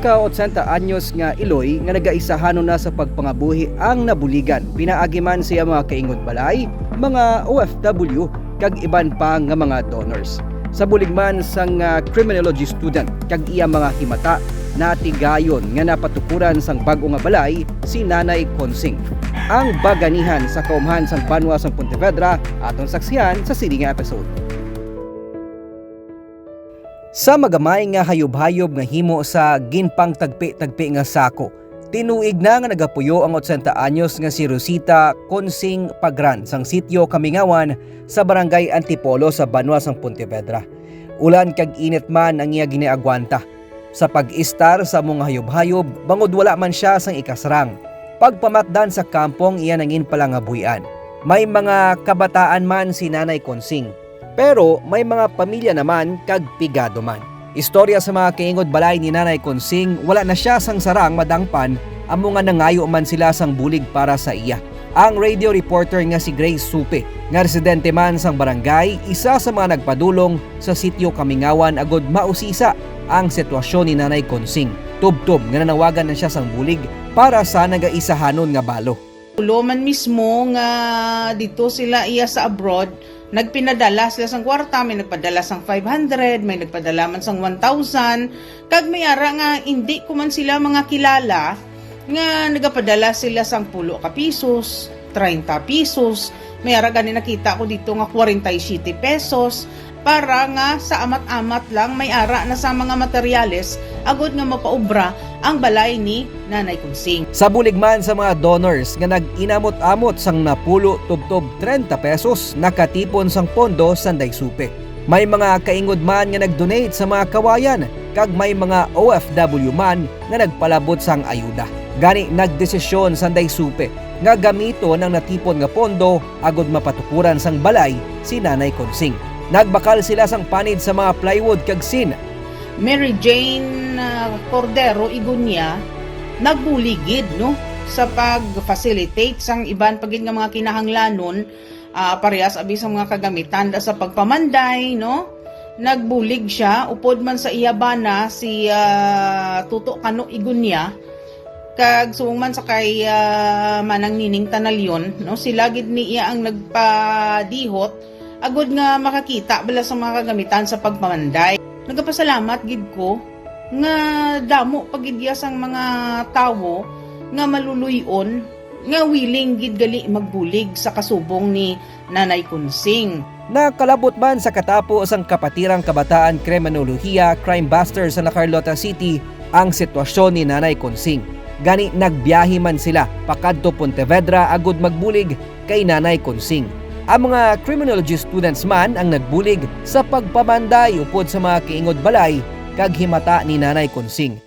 ka 80 anyos nga Iloy nga nagaisahanon na sa pagpangabuhi ang nabuligan. Pinaagiman siya mga kaingod balay, mga OFW kag iban pa nga mga donors. Sa buligman sang nga criminology student kag iya mga himata natigayon nga napatukuran sang bag-o nga balay si Nanay Konsing. Ang baganihan sa kaumhan sang Banwa sang Pontevedra aton saksihan sa sini nga episode. Sa magamay nga hayop-hayop nga himo sa ginpang tagpi-tagpi nga sako, tinuig na nga nagapuyo ang 80 anyos nga si Rosita Consing Pagran sang sitio Kamingawan sa barangay Antipolo sa Banwa sang Pontevedra. Ulan kag init man ang iya giniagwanta. Sa pag-istar sa mga hayop-hayop, bangod wala man siya sang ikasrang. Pagpamatdan sa kampong iya nangin palangabuyan. May mga kabataan man si Nanay Consing pero may mga pamilya naman kag pigado man. Istorya sa mga kiingod balay ni Nanay Konsing, wala na siya sang sarang madangpan, amo nga nangayo man sila sang bulig para sa iya. Ang radio reporter nga si Grace Supe, nga residente man sang barangay, isa sa mga nagpadulong sa sitio Kamingawan agod mausisa ang sitwasyon ni Nanay Konsing. Tubtob nga nanawagan na siya sang bulig para sa nagaisahanon nga balo. Ulo man mismo nga dito sila iya sa abroad, nagpinadala sila sang kwarta, may nagpadala sang 500, may nagpadala man sang 1,000, kag may ara nga hindi ko man sila mga kilala, nga nagapadala sila sang pulo ka pisos, 30 pesos, may ara gani nakita ko dito nga 47 pesos, para nga sa amat-amat lang may ara na sa mga materyales agod nga mapaubra ang balay ni Nanay Kunsing. Sa buligman sa mga donors nga nag-inamot-amot sang napulo tubtob 30 pesos nakatipon sang pondo sa Daysupe. May mga kaingod man nga nag-donate sa mga kawayan kag may mga OFW man nga nagpalabot sang ayuda. Gani nagdesisyon sa Daysupe nga gamito ng natipon nga pondo agod mapatukuran sang balay si Nanay Konsing. Nagbakal sila sang panid sa mga plywood kag sin. Mary Jane uh, Cordero Igunya nagbuligid no sa pag-facilitate sang iban pagin nga mga kinahanglanon uh, parehas abi sa mga kagamitan da sa pagpamanday no? Nagbulig siya upod man sa iyabana si uh, Tuto Kano Igunya kag suwong man sa kay uh, manang nining tanalyon no? Sila gid ni iya ang nagpadihot agod nga makakita bala sa mga kagamitan sa pagpamanday nagapasalamat gid ko nga damo pagidya sang mga tawo nga maluluyon nga willing gid gali magbulig sa kasubong ni Nanay Kunsing. Nakalabot man sa katapos ang kapatirang kabataan kriminolohiya crime buster sa La Carlota City ang sitwasyon ni Nanay Konsing. Gani nagbiyahe man sila pakadto Pontevedra agud magbulig kay Nanay Konsing. Ang mga criminology students man ang nagbulig sa pagpamanday upod sa mga kiingod balay kag himata ni Nanay Konsing.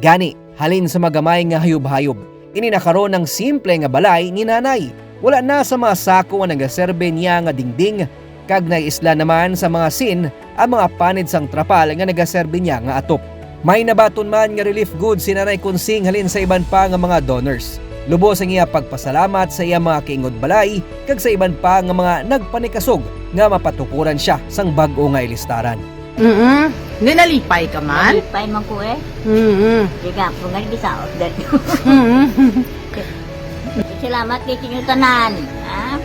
Gani, halin sa magamay nga hayub-hayub, ini nakaroon ng simple nga balay ni nanay. Wala na sa mga sako nga nagaserbe niya nga dingding, kag isla naman sa mga sin ang mga panid sang trapal nga nagaserbe niya nga atop. May nabaton man nga relief goods si Nanay Kunsing halin sa iban pa nga mga donors. Lubos ang iya pagpasalamat sa iya mga kiingod balay kag sa iban pa nga mga nagpanikasog nga mapatukuran siya sang bag-o nga ilistaran. Mm Ninalipay ka man? Malipay man ko eh. Mm Di ka po nga di sa order. -hmm. Salamat kay kinyo tanan. Ha?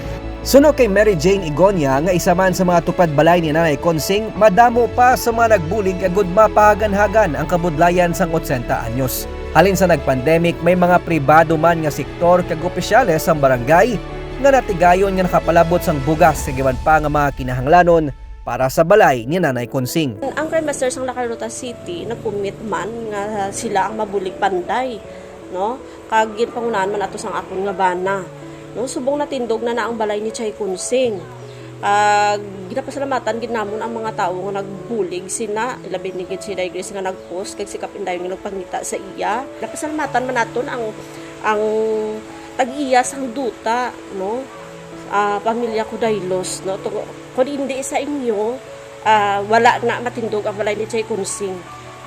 Suno kay Mary Jane Igonia nga isa man sa mga tupad balay ni Nanay Konsing, madamo pa sa mga nagbulig agud mapahagan-hagan ang kabudlayan sang 80 anyos. Halin sa nagpandemic, may mga pribado man nga sektor kag opisyales sang barangay nga natigayon nga nakapalabot sang bugas sa giban pa nga mga kinahanglanon para sa balay ni Nanay Konsing. Ang Crime Busters ng Lacarota City nagkumit man nga sila ang mabulig panday, no? Kag ginpangunahan man ato sang akon nga bana. No, subong natindog na na ang balay ni Chay Kunsing. Kag ginapasalamatan gid namon ang mga tawo nga nagbulig sina, ilabi ni gid si Grace nga nagpost kag si Kapindayon nga nagpangita sa iya. Ginapasalamatan man naton ang ang tag-iya sang duta, no? Ah, pamilya ko daylos, no? Tungo- kung hindi sa inyo, ah, wala na matindog ang balay ni Chay Kunsing.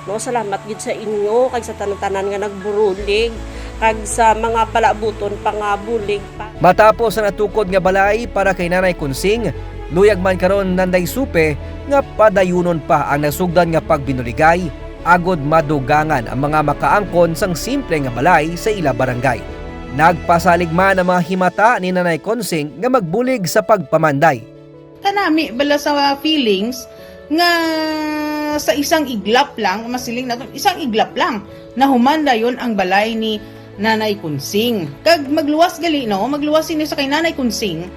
No, salamat gid sa inyo kag sa tanan-tanan nga nagburulig kag sa mga palabuton pa nga bulig pa. Matapos ang natukod nga balay para kay Nanay Kunsing, Luyag man karon nanday supe nga padayunon pa ang nasugdan nga pagbinuligay agod madugangan ang mga makaangkon sang simple nga balay sa ila barangay. Nagpasalig man ang mga himata ni Nanay Konsing nga magbulig sa pagpamanday. kanami bala sa feelings nga sa isang iglap lang masiling naton isang iglap lang na humanda yon ang balay ni Nanay Kunsing. Kag magluwas gali no? Magluwas ini sa kay Nanay Kunsing.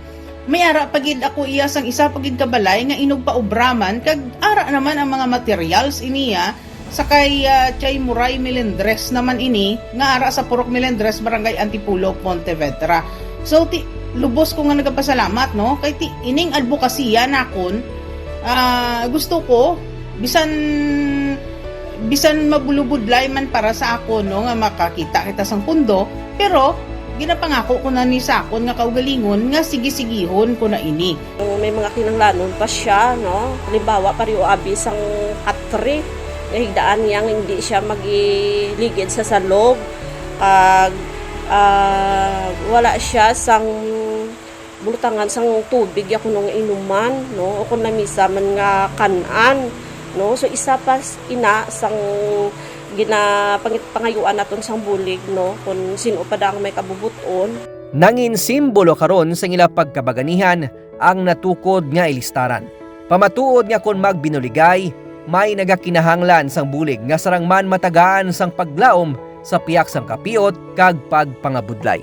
May ara pagid ako iya sang isa pagid ka balay nga inog pa obraman kag ara naman ang mga materials iniya. Sa kay ah, Chay Muray Melendres naman ini nga ara sa Purok Melendres Barangay Antipulo Pontevedra. So ti lubos ko nga nagapasalamat no? Kay ti ining advokasya nakon ah, gusto ko bisan bisan mabulubudlay man para sa ako no nga makakita kita sang pundo pero ginapangako ko na ni sakon nga kaugalingon nga sige-sigihon ko na ini may mga kinanglanon pa siya, no? Halimbawa, pariyo abis ang katri, nahigdaan niya nga hindi siya magiligid sa salog. Kag, ah, wala siya sang bulutangan sang tubig ya kunong inuman, no? O kung namisa man nga kanan, no? So, isa pa ina sang gina pangit pangayuan naton sang bulig no kung sino pa ang may kabubuton Nangin simbolo karon sa ila pagkabaganihan ang natukod nga ilistaran. Pamatuod nga kon magbinuligay, may nagakinahanglan sang bulig nga sarang man matagaan sang paglaom sa piyak sang kapiot kag pagpangabudlay.